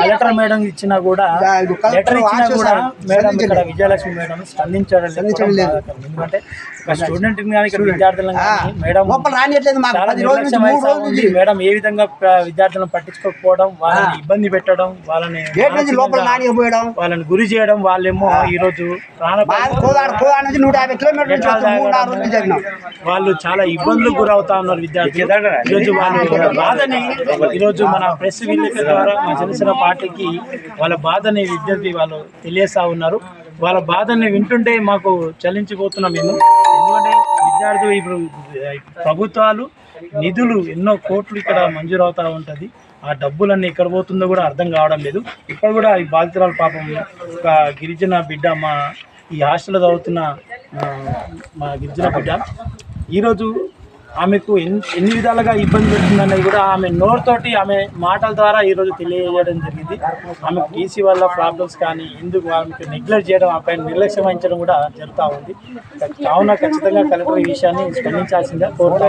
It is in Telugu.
కలెక్టర్ మేడం ఇచ్చిన కూడా లెటర్ ఇచ్చినా కూడా మేడం ఇక్కడ విజయలక్ష్మి మేడం స్పందించడం ఎందుకంటే విద్యార్థులను మేడం ఏ విధంగా విద్యార్థులను పట్టించుకోకపోవడం వాళ్ళని ఇబ్బంది పెట్టడం వాళ్ళని వాళ్ళని గురి చేయడం వాళ్ళేమో ఈ రోజు వాళ్ళు చాలా ఇబ్బందులు గురవుతా ఉన్నారు విద్యార్థులు. ఈరోజు వాళ్ళ బాధని ఈరోజు మన ప్రెస్ విలేక ద్వారా మా జనసేన పార్టీకి వాళ్ళ బాధని విద్యార్థి వాళ్ళు తెలియస్తా ఉన్నారు. వాళ్ళ బాధని వింటుంటే మాకు చలించిపోతున్నాం మేము. ఎందుకంటే విద్యార్థులు ఇప్పుడు ప్రభుత్వాలు నిధులు ఎన్నో కోట్లు ఇక్కడ మంజూరు అవుతా ఉంటుంది. ఆ డబ్బులన్నీ ఎక్కడ పోతుందో కూడా అర్థం కావడం లేదు. ఇక్కడ కూడా ఈ బాధితురాలు పాపం ఒక గిరిజన బిడ్డ మా ఈ హాస్టల్లో చదువుతున్న మా గిరిజన బిడ్డ. ఈరోజు ఆమెకు ఎన్ని విధాలుగా ఇబ్బంది పెడుతుందనేది కూడా ఆమె నోరుతోటి ఆమె మాటల ద్వారా ఈరోజు తెలియజేయడం జరిగింది. ఆమెకు టీసీ వల్ల ప్రాబ్లమ్స్ కానీ ఎందుకు ఆమెకు నెగ్లెక్ట్ చేయడం ఆపై నిర్లక్ష్యం వహించడం కూడా జరుగుతూ ఉంది. కావున ఖచ్చితంగా కలెక్టర్ ఈ విషయాన్ని స్పందించాల్సిందిగా కోరుతా